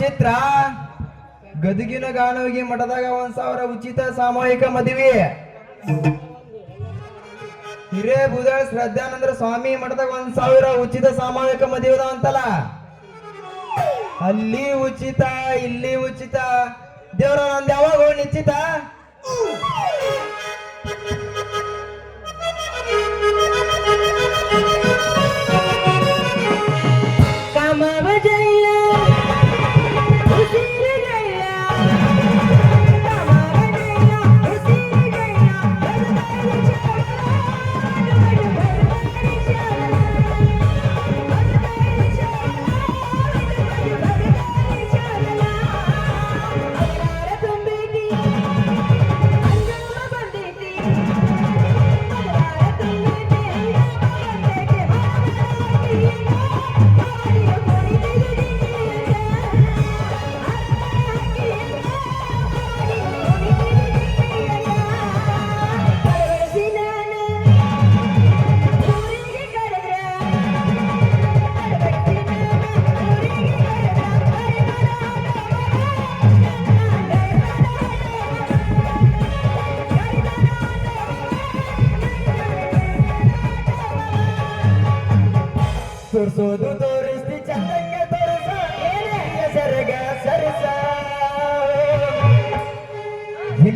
ಜೋಡಿಗಳ ಗದಗಿನ ಗಾನವಿಗೆ ಮಠದಾಗ ಒಂದ್ ಸಾವಿರ ಉಚಿತ ಸಾಮೂಹಿಕ ಮದುವೆ. ಹಿರೇ ಬುಧ ಶ್ರದ್ಧಾನಂದ್ರ ಸ್ವಾಮಿ ಮಠದಾಗ ಒಂದ್ ಸಾವಿರ ಉಚಿತ ಸಾಮೂಹಿಕ ಮದುವೆ ಅಂತಲ್ಲ. ಅಲ್ಲಿ ಉಚಿತ, ಇಲ್ಲಿ ಉಚಿತ. ದೇವ್ರ ನಂದು ಯಾವಾಗ ನಿಶ್ಚಿತ.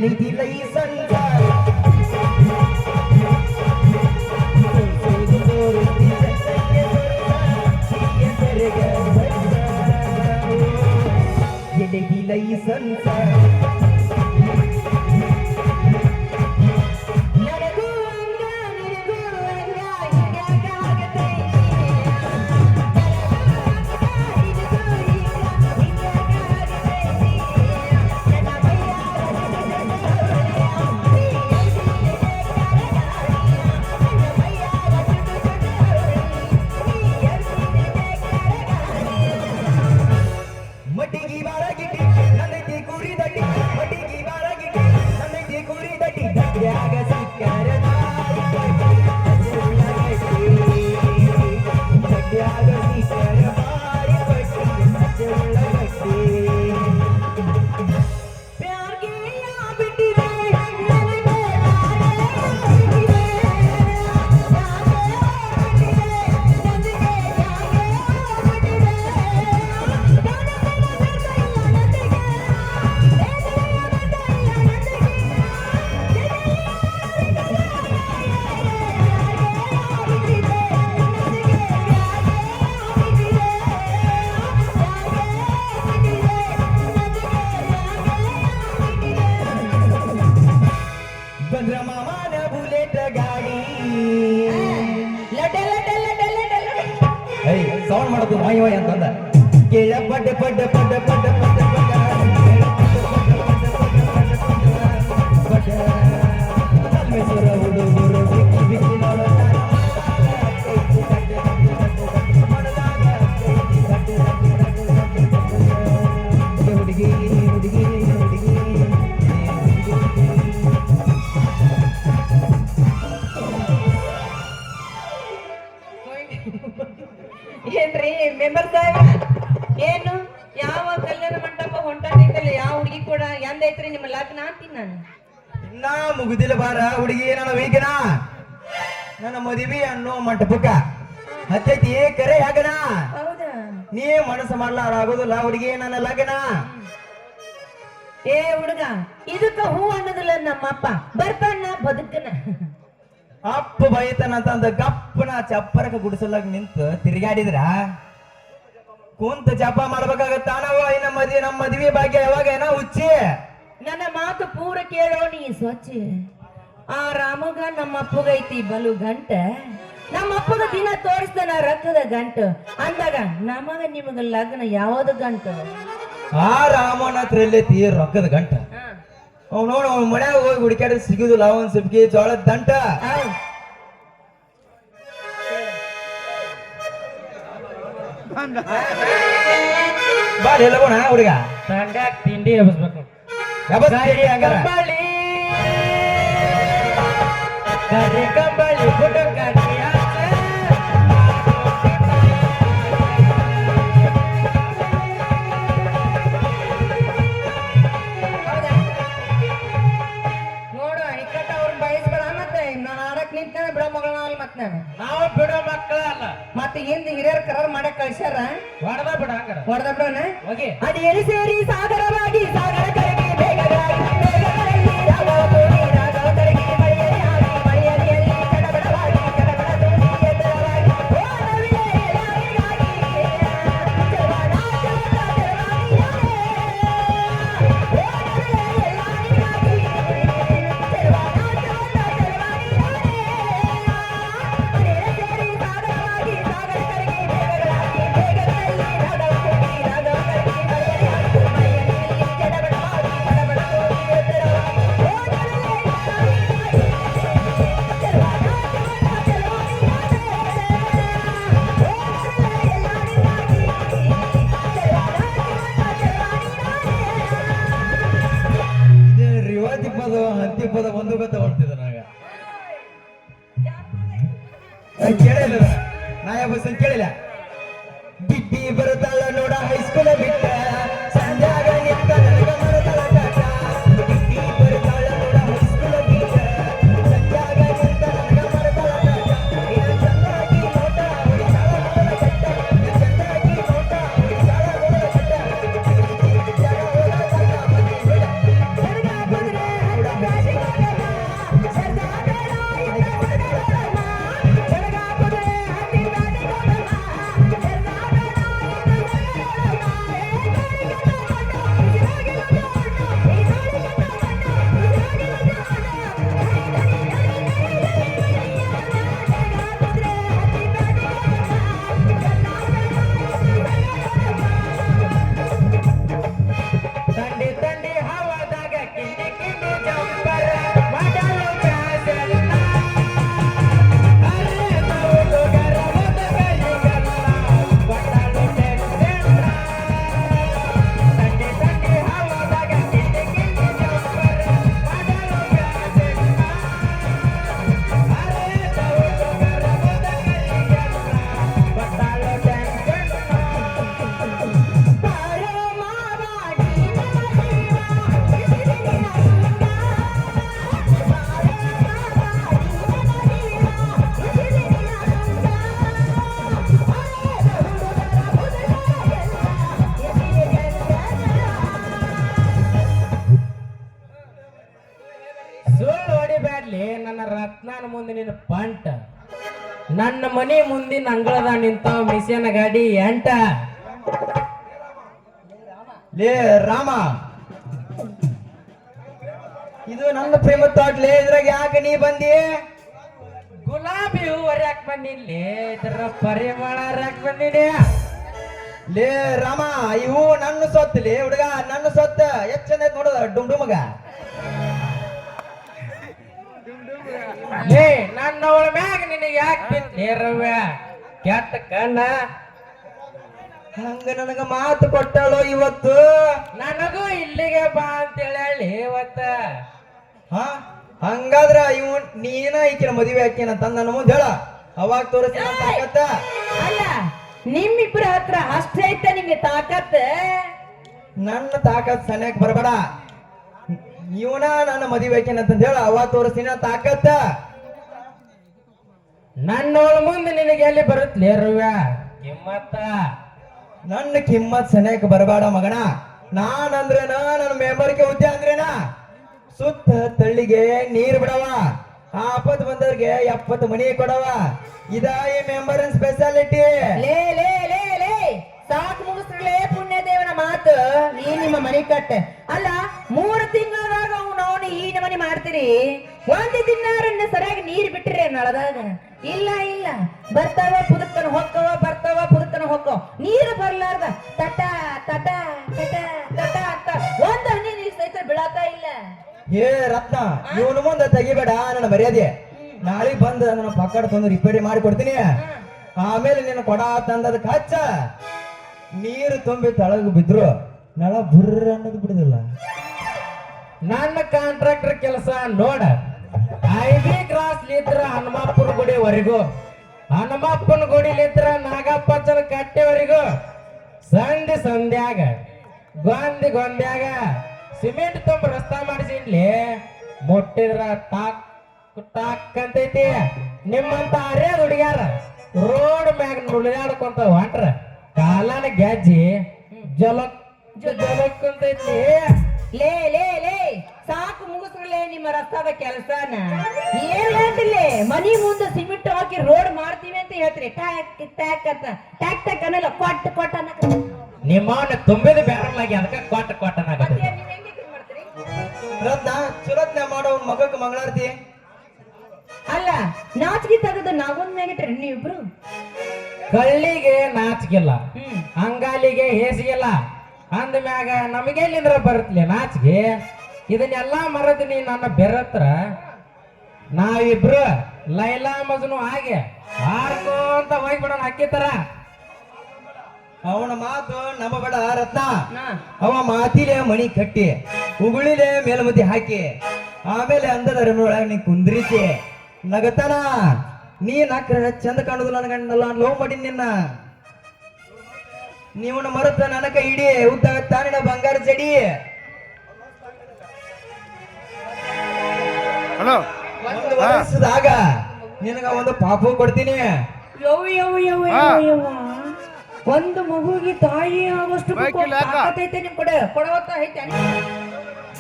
ಹಿಡಿದಿಲ್ಲ ಈ ಸಂಘ ಸುರ್ಸೋದು ಕೇಳ ಮುಗುದಿಲ್ಲ ಬಾರ ಹುಡುಗಿ ನನ್ನ ವೀಗನ ನನ್ನ ಮದುವೆ ಅನ್ನೋ ಮಂಟಪಕ್ಕ. ಹತ್ತೈತಿ ಕರೆ ಹೌದಾ? ನೀ ಮನಸ್ಸು ಮಾಡ್ಲಾರ ಆಗೋದಿಲ್ಲ ಹುಡುಗಿ ನನ್ನ ಲಗ್ನ. ಏ ಹುಡುಗ ಇದಕ್ಕ ಹೂ ಅನ್ನೋದಿಲ್ಲ ನಮ್ಮಪ್ಪ. ಬರ್ತಾನ ಬದುಕನ. ಅಪ್ಪ ಬೈತನ ಅಂತಂದ ಗಪ್ಪನ ಚಪ್ಪರಕ ಗುಡಿಸಲಾಗ ನಿಂತು ತಿರುಗಾಡಿದ್ರ. ಕುಂತ ಜಪ ಮಾಡ್ಬೇಕಾಗತ್ತ ನಾವು? ಮದ್ವಿ ನಮ್ಮ ಮದ್ವಿ ಭಾಗ್ಯ ಯಾವಾಗ ಏನ ಹುಚ್ಚಿ. ನನ್ನ ಮಾತು ಪೂರ ಕೇಳೋ ನೀ ಸ್ವಚ್ಛ. ಆ ರಾಮಗ ನಮ್ಮ ಅಪ್ಪಗೈತಿ ಬಲು ಗಂಟ. ನಮ್ಮ ಅಪ್ಪಗ ದಿನ ತೋರಿಸ್ತಾನ ರಕ್ತದ ಗಂಟು. ಅಂದಾಗ ನಮಗ ನಿಮಗ ಲಗ್ನ ಯಾವ್ದ ಗಂಟು? ಆ ರಾಮನ ಹತ್ರ ಎಲ್ಲೈತಿ ರೊಕ್ಕದ ಗಂಟ. ಅವ್ ನೋಡ ಅವ್ನ ಮನ್ಯಾಗ ಹೋಗಿ ಹುಡುಕ್ಯಾಡ ಸಿಗುದಿಲ್ಲ ಅವನ್ ಸಿಬ್ಗಿ ಜೋಳದ ದಂಟ. ಬಾಡಿ ಬಾ ಎಲ್ಲಗೋಣ ಹುಡುಗ? ತಂಡ ತಿಂಡಿ ಎಬ್ಸ್ಬೇಕು ಕಂಬಳಿ. ನೋಡು ಮತ್ತೆ. ನಾನು ಬಿಡೋ ಹಿಂದ್ ಹಿರಿಯರ್ ಕರಾರ್ ಮಾಡಕ್ ಕಳ್ಸ್ಯಾರ? ಹೊಡೆದ ಬಿಡ ಹಂಗಾರ. ಹೊಡೆದ ಬಿಡೋಣ? ಹೋಗಿ. ಎಲ್ಲಿ ಸೇರಿ. ಬಿಟ್ಟಿ ರತ್ನಾನ ಮುಂದೆ ನಿನ್ನ ಪಂಟ. ನನ್ನ ಮನೆ ಮುಂದಿನ ಅಂಗಳದ ನಿಂತಾವ ಮಿಷನ್ ಗಾಡಿ ಎಂಟ. ಲೇ ರಾಮ. ಇದು ನನ್ನ ಪ್ರೇಮ ತೋಟ್ಲೆ ಇದ್ರಾಗ ಯಾಕೆ ನೀ ಬಂದಿ? ಗುಲಾಬಿ ಹೂ ಹೊರ್ಯಾಕ್ ಬಂದಿಲ್ಲಿ ಇದರ ಪರಿಮಳ ಹರ್ಯಾಕ್ ಬಂದಿನಿ ಲೇ ರಾಮ ಇವು ನನ್ನ ಸೊತ್ತು ಲೇ ಹುಡುಗ ನನ್ನ ಸೊತ್ತ. ಎಷ್ಟ್ ಚಂದ ನೋಡದ ಡುಮ್ ಡುಮಗ. ನನ್ನವಳ ಮ್ಯಾಗ ನಿನಗೆ ಯಾಕೆ ಬಿತ್ತಿ ಕೆಟ್ಟ ಕಣ್ಣ. ಹಂಗ ನನಗ ಮಾತು ಕೊಟ್ಟಳು ಇವತ್ತು. ನನಗೂ ಇಲ್ಲಿಗೆ ಬಾ ಅಂತ ಹೇಳಿ ಇವತ್ತ. ಹಾ? ಹಂಗಾದ್ರ ಇವ್ ನೀನ ಈಕಿನ ಮದುವೆ ಆಕಿನ ತಂದ ನನ್ನ ಮುಂದೆ ಹೇಳ. ಅವಾಗ ತೋರಿಸ್ತೀನಿ ಅಂತ ತಾಕತ್ತ. ಅಲ್ಲ ನಿಮ್ಮಿಬ್ರ ಹತ್ರ ಅಷ್ಟೇ ಐತೆ ನಿಮ್ಗೆ ತಾಕತ್? ನನ್ನ ತಾಕತ್ ಸನ್ಯಾಕ್ ಬರಬೇಡ. ಇವನ ನನ್ನ ಮದುವೆ ಆಕಿನ ಅಂತ ಹೇಳ. ಅವಾಗ ತೋರಿಸ್ತೀನಿ ಅಂತ ತಾಕತ್ತ. ನನ್ನವಳ ಮುಂದೆ ನಿನಗೆ ಎಲ್ಲಿ ಬರುತ್ತಲೇ ರವ್ಯ ಕಿಮ್ಮತ್ತ. ನನ್ನ ಕಿಮ್ಮತ್ ಸನೇಕ ಬರಬೇಡ ಮಗನ. ನಾನಂದ್ರೆ ನನ್ನ ಮೆಂಬರ್ಗೆ ಹುದ್ದೆ ಅಂದ್ರೇನ? ಸುತ್ತ ತಳ್ಳಿಗೆ ನೀರ್ ಬಿಡವ. ಆಪತ್ ಬಂದವ್ರಿಗೆ ಎಪ್ಪತ್ತು ಮನಿ ಕೊಡವ. ಇದ ಈ ಮೆಂಬರ್ ಸ್ಪೆಷಾಲಿಟಿ ಲೇ ಲೇ ಲೇ ಲೇ. ಸಾಕು ಮುಗಿಸ್ರಲೇ ಪುಣ್ಯ ದೇವನ ಮಾತು. ನೀ ನಿಮ್ಮ ಮನಿ ಕಟ್ಟೆ. ಅಲ್ಲ ಮೂರು ತಿಂಗಳದಾಗ ನಮನಿ ಮಾಡ್ತೀರಿ ಒಂದು ದಿನಾರನ್ನ ಸರಿಯಾಗಿ ನೀರ್ ಬಿಟ್ಟಿರಿ ನಳದಾಗ. ಇಲ್ಲ ಇಲ್ಲ. ಬರ್ತಾವ ಪುದಕ್ಕನ ಹೊಕ್ಕವ ಬರ್ತಾವ ಪುದಕ್ಕನ ಹೊಕ್ಕವ. ನೀರು ಬರ್ಲಾರ್ದ. ತಟ ತಟ ತಟ ತಟ ಒಂದು ಒಂದ್ ಹನಿ ನೀರ್ ಸಹಿತ ಬೀಳಾತ ಇಲ್ಲ. ಏ ರತ್ನ ಇವನು ಮುಂದೆ ತೆಗಿಬೇಡ ನನ್ನ ಮರ್ಯಾದೆ. ನಾಳೆ ಬಂದು ನನ್ನ ಪಕ್ಕಡ ತಂದು ರಿಪೇರಿ ಮಾಡಿ ಕೊಡ್ತೀನಿ. ಆಮೇಲೆ ನಿನ್ನ ಕೊಡ ತಂದದ ಹಚ್ಚ ನೀರು ತುಂಬಿ ತಳಗ ಬಿದ್ರು. ನಳ ಬುರ್ರ ಅನ್ನೋದು ಬಿಡುದಿಲ್ಲ. ನನ್ನ ಕಾಂಟ್ರಾಕ್ಟರ್ ಕೆಲಸ ನೋಡ. I cross ಲಿತ್ರ ಹನುಮಪ್ಪನ ಗುಡಿವರೆಗೂ. ಹನುಮಪ್ಪನ ಗುಡಿ ಲಿತ್ರ ನಾಗಪ್ಪಚ್ಚನ ಕಟ್ಟೆವರೆಗೂ. ಸಂಧಿ ಸಂಧ್ಯಾಗ, ಗೊಂದಿ ಗೊಂದ್ಯಾಗ, ಸಿಮೆಂಟ್ ತುಂಬ ರಸ್ತಾ ಮಾಡಿಸಿನ್ಲಿ. ಮುಟ್ಟಿದ್ರ ತಾಕ್ ತಾಕ್ ಅಂತೈತಿ. ನಿಮ್ಮಂತ ಅರೇ ಹುಡುಗ್ಯಾರ ರೋಡ್ ಮ್ಯಾಗ ನುಳಿದಾಡ್ಕೊಂತ ಹೊಂಟ್ರ. ಕಾಲನ ಗ್ಯಾಜಿ ಜಲಕ್ ಜಲಕ್ ಅಂತೈತಿ. ಲೇ ಲೇ ಲೇ ಸಾಕು ಮುಗಿಸ್ರಲ್ಲೇ ನಿಮ್ಮ ರಸ್ತಾದ ಕೆಲಸನ. ಏನ್ ಮನಿ ಮುಂದೆ ಸಿಮೆಂಟ್ ಹಾಕಿ ರೋಡ್ ಮಾಡ್ತೀವಿ ಅಂತ ಹೇಳ್ತೀರಿ. ಟ್ಯಾಕ್ ಟ್ಯಾಕ್ ಅಂತ. ಟ್ಯಾಕ್ ಟ್ಯಾಕ್ ಅನ್ನಲ್ಲ ಕೊಟ್ಟ ಕೊಟ್ಟ ಅನ್ನಕ ನಿಮ್ಮವನ್ನ ತುಂಬಿದ ಬ್ಯಾರಲ್ಲಾಗಿ ಅದಕ್ಕೆ ಕೊಟ್ಟ ಕೊಟ್ಟ ಅನ್ನಕತ್ತಿ. ರತ್ನ ಚುರತ್ನ ಮಾಡೋ ಮಗಕ್ಕೆ ಮಂಗಳಾರತಿ. ಅಲ್ಲ ನಾಚಿಕೆ ತೆಗೆದು ನಾವೊಂದ್ ನೀವು ನೀವಿಬ್ರು? ಕಳ್ಳಿಗೆ ನಾಚಿಕೆಲ್ಲ ಹ್ಮ್. ಅಂಗಾಲಿಗೆ ಹೇಸಿಗೆಲ್ಲ ಅಂದ ಮ್ಯಾಗ ನಮಗೆಲ್ಲಿಂದ್ರ ಬರುತ್ತಲೇ ನಾಚಿಗೆ ಇದನ್ನೆಲ್ಲಾ ಮರೆತು ನೀ ನನ್ನ ಬೆರತ್ರ ನಾವಿಬ್ರು ಲೈಲಾ ಮಜನು ಹಾಗೆ ಹಾರ್ಕೋಂತ ಹೋಗ್ಬಿಡೋಣ ಅಕ್ಕಿ ತರ. ಅವನ ಮಾತು ನಂಬಬೇಡ ರತ್ನ. ನಾ ಅವ ಮಾತಿಲೆ ಮಣಿ ಕಟ್ಟಿ ಉಗುಳಿಲೆ ಮೇಲ್ಮತಿ ಹಾಕಿ ಆಮೇಲೆ ಅಂದದ ನೀ ಕುಂದ್ರಿಸಿ ನಗತನ ನೀ ನಕ್ರ ಚಂದ ಕಾಣುದು ಗಂಡಲ್ಲ ಲೋ ಮಾಡಿ ನಿನ್ನ. ನೀವನ ಮರತ ನನಗೆ ಇಡೀ ಉದ್ದ ಉದ್ದಾಗ ತಾನಿನ ಬಂಗಾರ ಜಡಿ. ಹಲೋ ಒಂದು ವರ್ಷದಾಗ ನಿನಗ ಒಂದು ಪಾಪು ಕೊಡ್ತೀನಿ. ಯವ್ ಯವ್ ಯವ್ ಯವ್. ಒಂದು ಮಗುಗೆ ತಾಯಿ ಆಗೋಷ್ಟು ಬೈಕ್ ಇಲ್ಲ ಯಾಕ? ತಾಕತ್ತೈತೆ ನಿಮ್ ಕಡೆ? ಕೊಡವತ್ತ ಐತೆ?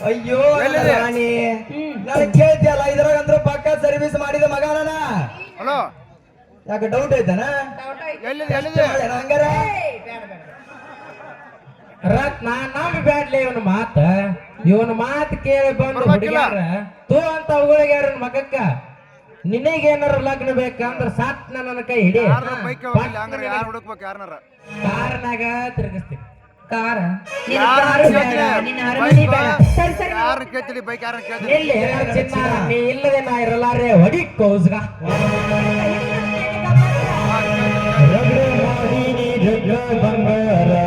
ಅಯ್ಯೋ ನನ್ನ ಎಲ್ಲಿದೆ? ರಾಣಿ. ಹ್ಮ್. ನಾನು ಕೇಳ್ತಿಯಲ್ಲ ಇದ್ರಾಗ ಅಂದ್ರೆ ಪಕ್ಕ ಸರ್ವಿಸ್ ಮಾಡಿದ ಮಗನ ಹಲೋ ಯಾಕೆ ಡೌಟ್ ಐತನ? ಎಲ್ಲಿದೆ ಎಲ್ಲಿದೆ? ಹಂಗಾರ? ರತ್ನ ನಮ್ ಬ್ಯಾಡ್ಲಿ ಇವನ ಮಾತ. ಇವನ ಮಾತು ಕೇಳಿ ಬಂದು? ಹುಡುಗ್ಯಾರ ತೂ ಅಂತ ಅವುಗಳಿಗ್ಯಾರ ಮಗಕ್ಕ ನಿನಗೇನಾರ ಲಗ್ನ ಬೇಕಂದ್ರ ಸಾತ್ ನನ್ನ ಕೈ ಹಿಡಿ. ಕಾರನಾಗ ತಿರುಗಿಸ್ತೀನಿ. ಕಾರ. ನೀ ಇಲ್ಲದೆ ನಾ ಇರಲಾರೆ ಹೊಡಿ ಕೌಸ್ಗ. ಬಿಸಿ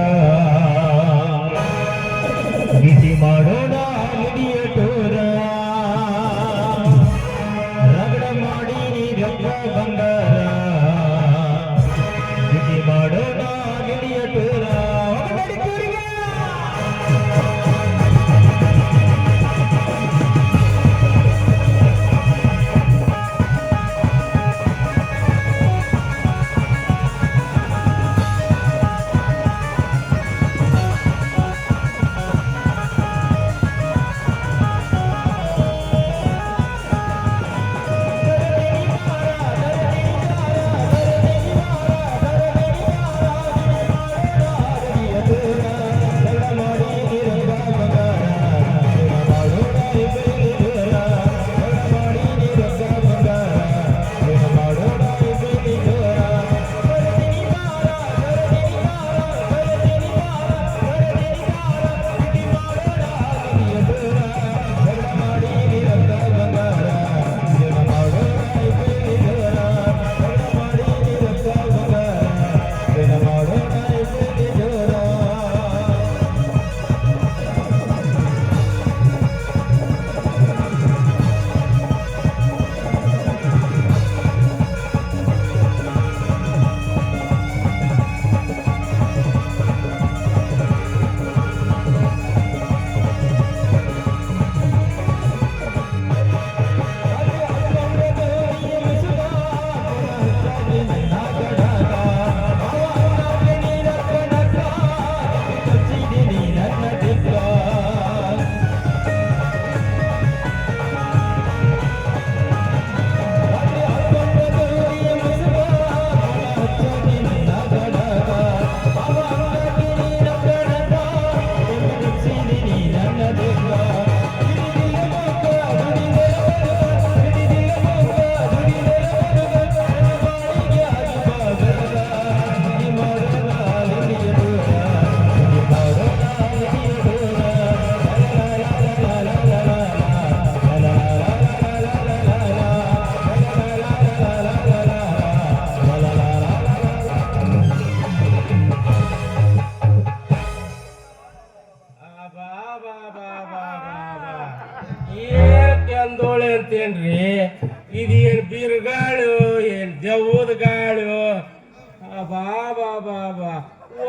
ಬಾ ಬಾ ಬಾ ಬಾ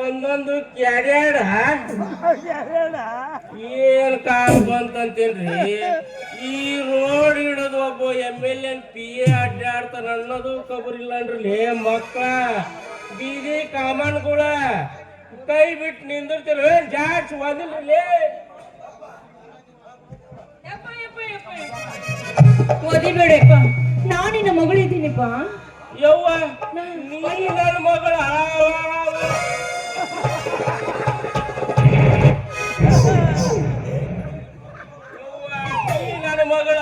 ಒಂದೊಂದು ಕ್ಯಾರಿಯರ್ ಏನ್ ಕಾಲ್ ಬಂತಂತೇನ್ರಿ? ಈ ರೋಡ್ ಹಿಡಿದು ಒಬ್ಬ M L N P A ಅಡ್ಡಾಡ್ತಾನ ಅನ್ನೋದು ಖಬರ್ ಇಲ್ಲನ್ರಿ ಮಕ್ಕಳ. ಬೀದಿ ಕಾಮನ್ಗಳ. ಕೈ ಬಿಟ್ಟು ನಿಂದಿರ್ತಿರ. ಜಾಡ್ಸ್ ಓದಿ ಓದಿಬೇಡಪ್ಪ ನಾನು ನಿನ್ನ ಮಗಳಿದ್ದೀನಿಪ್ಪ. ಯವ್ವ ನೀ ನನ್ನ ಮಗಳ ನನ್ನ ಮಗಳ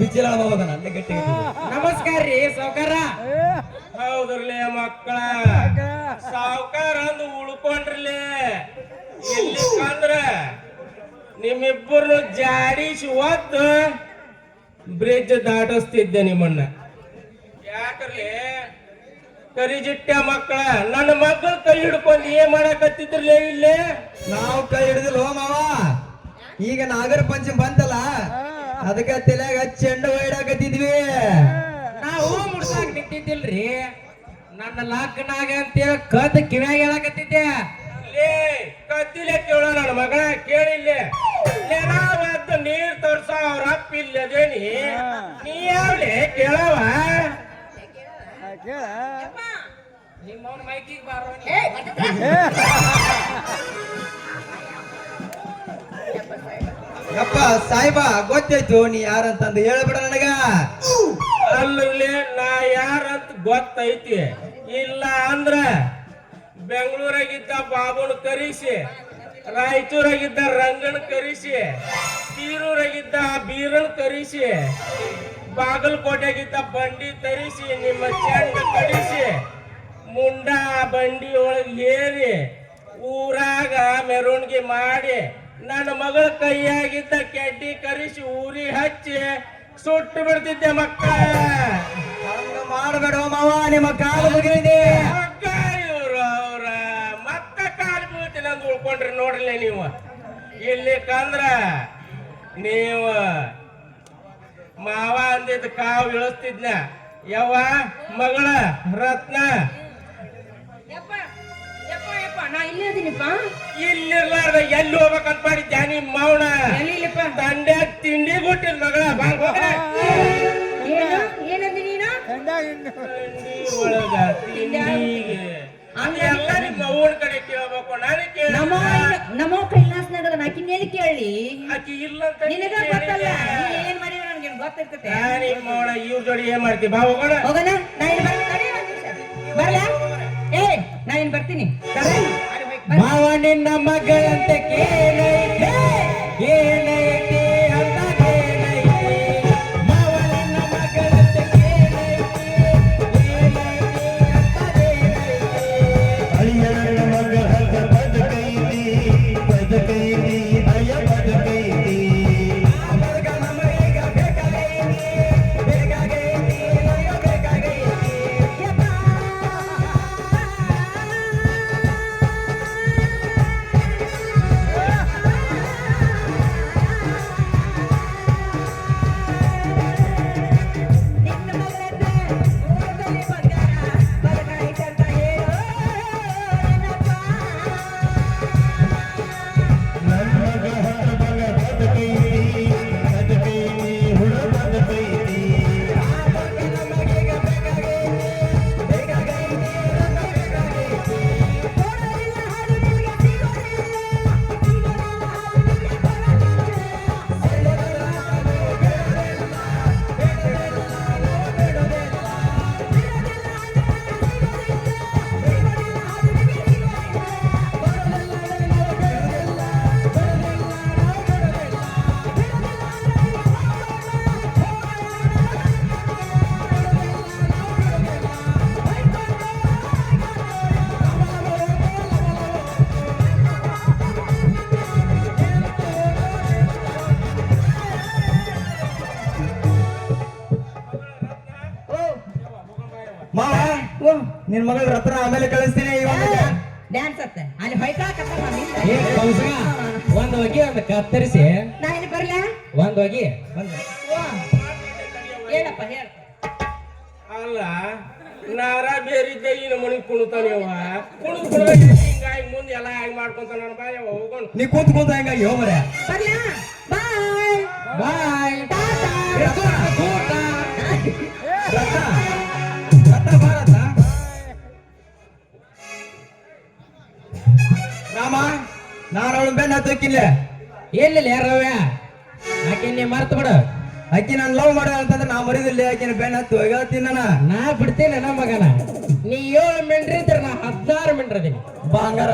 ಬಿಚ್ಚಿಲ್ಲ ಹೋಗೋದ ಅಲ್ಲೇ ಗಟ್ಟಿ ನಮಸ್ಕಾರ ರೀ ಸಾವ್ಕಾರ. ಹೌದ್ರಲೇ ಮಕ್ಕಳ. ಸಾವುಕಾರ. ಅಂದು ಉಳ್ಕೊಂಡ್ರಲೇ. ನಿಮ್ಮಿಬ್ಬರು ಜಾಡಿಸಿ ಒತ್ತು ಬ್ರಿಡ್ಜ್ ದಾಟಿಸ್ತಿದ್ದೆ ನಿಮ್ಮನ್ನ. ಯಾಕರ್ಲಿ? ಕರಿಜಿಟ್ಟ ಮಕ್ಕಳ. ನನ್ನ ಮಕ್ಕಳು ಕೈ ಹಿಡ್ಕೊಂಡು ಏನ್ ಮಾಡಕತ್ತಿದ್ರಲೇ ಇಲ್ಲೇ? ನಾವು ಕೈ ಹಿಡಿದಿಲ್ಲ ಮಾವ? ಈಗ ನಾಗರ ಪಂಚಮಿ ಬಂತಲ್ಲ? ಅದಕ್ಕ ತಲೆಯಾಗ ಚೆಂಡು ಹೊಯ್ಡಾಕತ್ತಿದ್ವಿ ನಾವು ಮುಡ್ಸಾಕ್ ನಿಂತಿದ್ದಿಲ್ರಿ. ನನ್ನ ಲಾಕ್ನಾಗ ಅಂತೇಳಿ ಕತ್ ಕಿವ್ಯಾಗ ಹೇಳಕತ್ತಿದ್ದೆ. ಲೇ ಕತ್ತಿಲೆ ಕೇಳೋ ನನ್ನ ಮಗಳ ಕೇಳಿಲ್ಲ. ನೀರ್ ತೋರ್ಸೋ ಅವ್ರ ಅಪ್ಪ ಇಲ್ಲದೇನಿ ನೀ ಯಾವ್ಲೆ ಕೇಳವ? ನಿಮ್ಮವನ ಮೈಕಿಗೆ ಬಾರೋ ಯಪ್ಪ, ಸಾಯಿಬಾ, ಗೊತ್ತಾಯ್ತು, ನೀ ಯಾರಂತಂದು ಹೇಳ್ಬಿಡ ನನಗ. ಅಲ್ಲೇ ನಾ ಯಾರಂತ ಗೊತ್ತೈತಿ. ಇಲ್ಲ ಅಂದ್ರ ಬೆಂಗಳೂರಾಗಿದ್ದ ಬಾಬುನ ಕರೀಸಿ, ರಾಯಚೂರಾಗಿದ್ದ ರಂಗನ ಕರೀಸಿ ಬೀರೂರಾಗಿದ್ದ ಬೀರನ್ ಕರೀಸಿ ಬಾಗಲಕೋಟೆಗಿದ್ದ ಬಂಡಿ ತರಿಸಿ, ನಿಮ್ಮ ಚೆಂಡ ಕಡಿಸಿ, ಮುಂಡ ಬಂಡಿ ಒಳಗೆ ಏರಿ, ಊರಾಗ ಮೆರವಣಿಗೆ ಮಾಡಿ ನನ್ನ ಮಗಳ ಕೈಯಾಗಿದ್ದ ಕೆಡ್ಡಿ ಕರಿಸಿ ಊರಿ ಹಚ್ಚಿ ಸುಟ್ಟು ಬಿಡ್ತಿದ್ದೆ ಮಕ್ಕ. ಮಾಡಬೇಡ ಮಾವ ನಿಮ್ಮ ಕಾಲು ಮುಗಿದಿದೆ. ಮಕ್ಕ ಇವ್ರು ಅವ್ರ ಮತ್ತ ಕಾಲು ಬೀಳ್ತೀನಿ ಅಂತ ಉಳ್ಕೊಂಡ್ರಿ ನೋಡ್ರಿ ನೀವು. ಇಲ್ಲಿ ಕಂದ್ರ ನೀವು ಮಾವ ಅಂದಿದ್ದ ಕಾವು ಇಳಿಸ್ತಿದ್ನ. ಯವ್ವ ಮಗಳ ರತ್ನ ಯಪ್ಪ ನಾ ಇಲ್ಲೇ ಅದೀನಿಪ್ಪ. ಇಲ್ಲಿರ್ಲಾರ್ದ ಎಲ್ಲಿ ಹೋಗ್ಬೇಕಂತ ಮಾಡಿದ್ದೆ ನಿಮ್ಮ ಮಾವನ? ಎಲ್ಲಿಲ್ಲಪ್ಪ? ತಂದೆ ತಿಂಡಿ ಕೊಟ್ಟಿದ್ ಮಗಳ ಬಾಂಗ್. ಏನು? ಏನಂದಿ ನೀನು? ತಿಂಡಿ ಒಳಗ ತಿಂಡಿಗೆ. ಅದೆಲ್ಲ ನಿಮ್ಮ ಅವ್ವನ ಕಡೆ ಕೇಳ್ಬೇಕು ನನಗೆ ನಮ್ಮ ನಮೋ ಕೈಲಾಸನಾಗ ಅದ ನಾಕಿ ಮೇಲೆ ಕೇಳಿ. ಆಕಿ ಇಲ್ಲ ಅಂತ ನಿನಗ ಗೊತ್ತಲ್ಲ ನೀ ಏನ್ ಮಾಡಿದ್ರೆ ನನಗೆ ಗೊತ್ತಿರ್ತೈತೆ ನಿಮ್ಮ ಅವಳ ಇವ್ರ ಜೋಡಿ ಏನ್ ಮಾಡ್ತಿ? ಬಾ ಹೋಗೋಣ. ಹೋಗೋಣ? ಬರ್ತೀನಿ. ಮಾವ ನಿನ್ನ ಮಗಳಂತೆ ಕೇಳೈತೆ ನಿನ್ ಮಗಳ ರತ್ನ ಆಮೇಲೆ ಕಳಿಸ್ತೀನಿ ಈ ಹೋಗಿ ಡ್ಯಾನ್ಸ್ ಅತ್ತ. ಅಲ್ಲಿ ಕೌಸಗ ಒಂದು ಹೊಗೆ ಒಂದು ಕತ್ತರಿಸಿ. ನಾ ಏನು ಬರ್ಲಾ? ಒಂದ್ ಹೋಗಿ. ಓ ಹೇಳಪ್ಪ ಹೇಳ ಅಲ್ಲ ನಾರ ಬೇರೆ ಈ ನಮ್ಮನಿ ಕುಣಿತಾನೆವ ಕುಣಿದ್ ಕುಣ ಹಿಂಗಾಗಿ ಮುಂದೆ ಎಲ್ಲ ಹೆಂಗ್ ಮಾಡ್ಕೊಂತ ನಾನು ಬಾಯ ಹೋಗೋಣ. ನೀ ಕೂತ್ ಕೂತ ಹೆಂಗಾಗಿ ಹೋಗ್ಬರ ಬರ್ಲಾ? ಬಾಯ್. ಬಾಯ್. ಭಾರತ ನಾನು ಅವಳ ಬೆನ್ನ ಹತ್ತಕ್ಕಿಲ್ಲ ಎಲ್ಲಿಲ್ಲ ಯಾರವ್ಯ ಆಕೆ ನೀ ಮರ್ತು ಬಿಡು. ಆಕೆ ನಾನು ಲವ್ ಮಾಡ ಅಂತಂದ್ರೆ ನಾ ಮರಿದಿಲ್ಲ ಆಕಿನ ಬೆನ್ನ ಹತ್ತು ಹೋಗ್ತೀನಿ ನಾ. ಬಿಡ್ತೀನಿ ನಮ್ಮ ಮಗನ. ನೀ ಏಳು ಮಿಂಟ್ರಿ ಇದ್ರೆ ನಾ ಹದಿನಾರು ಮಿಂಡ್ರದೀನಿ ಬಂಗಾರ.